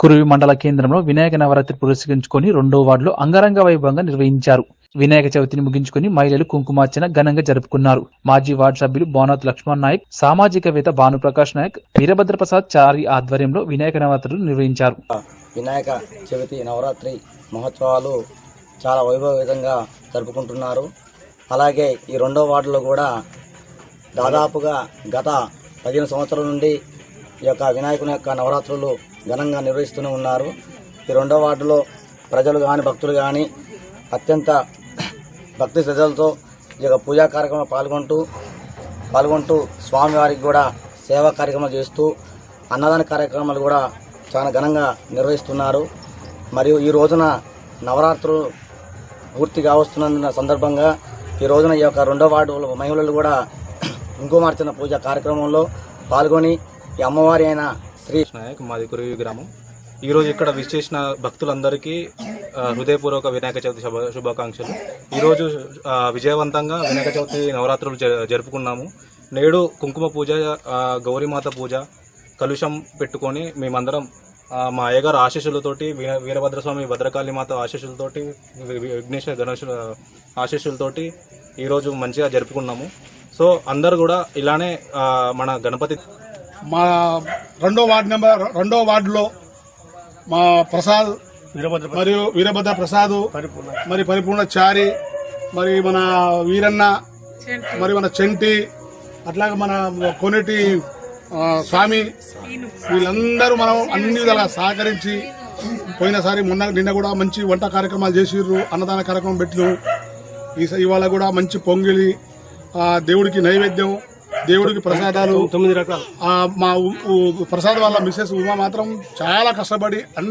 కురువి మండల కేంద్రంలో వినాయక నవరాత్రి పురస్కరించుకొని రెండో వార్డులో అంగరంగ వైభవంగా నిర్వహించారు. వినాయక చవితిని ముగించుకొని మహిళలు కుంకుమార్చన ఘనంగా జరుపుకున్నారు. మాజీ వార్డు సభ్యులు బోనాథ్ లక్ష్మణ్ నాయక్ సామాజికవేత్త భానుప్రకాష్ నాయక్ వీరభద్ర ప్రసాద్ చారి ఆధ్వర్యంలో వినాయక నవరాత్రులు నిర్వహించారు. వినాయక చవితి నవరాత్రి మహోత్సవాలు చాలా వైభవంగా జరుపుకుంటున్నారు. అలాగే ఈ రెండో వార్డులో కూడా దాదాపుగా గత పదిహేను సంవత్సరాల నుండి ఈ యొక్క వినాయకుని యొక్క నవరాత్రులు ఘనంగా నిర్వహిస్తూనే ఉన్నారు. ఈ రెండో వార్డులో ప్రజలు కానీ భక్తులు కానీ అత్యంత భక్తి శ్రద్ధలతో ఈ యొక్క పూజా కార్యక్రమం పాల్గొంటూ పాల్గొంటూ స్వామివారికి కూడా సేవా కార్యక్రమాలు చేస్తూ అన్నదాన కార్యక్రమాలు కూడా చాలా ఘనంగా నిర్వహిస్తున్నారు. మరియు ఈ రోజున నవరాత్రులు పూర్తిగా వస్తున్న సందర్భంగా ఈ రోజున ఈ యొక్క రెండో వార్డు మహిళలు కూడా కుంకుమార్చన పూజ కార్యక్రమంలో పాల్గొని అమ్మవారి అయిన శ్రీ మాది కురువి గ్రామం. ఈరోజు ఇక్కడ విచ్చేసిన భక్తులందరికీ హృదయపూర్వక వినాయక చవితి శుభ శుభాకాంక్షలు. ఈరోజు విజయవంతంగా వినాయక చవితి నవరాత్రులు జరుపుకున్నాము. నేడు కుంకుమ పూజ గౌరీమాత పూజ కలుషం పెట్టుకొని మేమందరం మా అయ్యగారు ఆశీస్సులతోటి వీరభద్రస్వామి భద్రకాళి మాత ఆశీస్సులతోటి విఘ్నేశ్వర గణేశ ఆశీస్సులతోటి ఈరోజు మంచిగా జరుపుకున్నాము. సో అందరు కూడా ఇలానే మన గణపతి మా రెండో వార్డు నెంబర్ రెండో వార్డులో మా ప్రసాద్ మరియు వీరభద్ర ప్రసాద్ మరి పరిపూర్ణ చారి మరి మన వీరన్న మరి మన చెంటి అట్లాగే మన కొనేటి స్వామి. వీళ్ళందరూ మనం అన్ని విధాలా సహకరించి పోయినసారి మొన్న నిన్న కూడా మంచి వంట కార్యక్రమాలు చేసిర్రు అన్నదాన కార్యక్రమం పెట్టినాం. ఈ ఇవాళ కూడా మంచి పొంగిలి ఆ, దేవుడికి నైవేద్యం దేవుడికి ప్రసాదాలు తొమ్మిది రకాలు. మా ప్రసాద్ వాళ్ళ మిస్సెస్ ఉమా మాత్రం చాలా కష్టపడి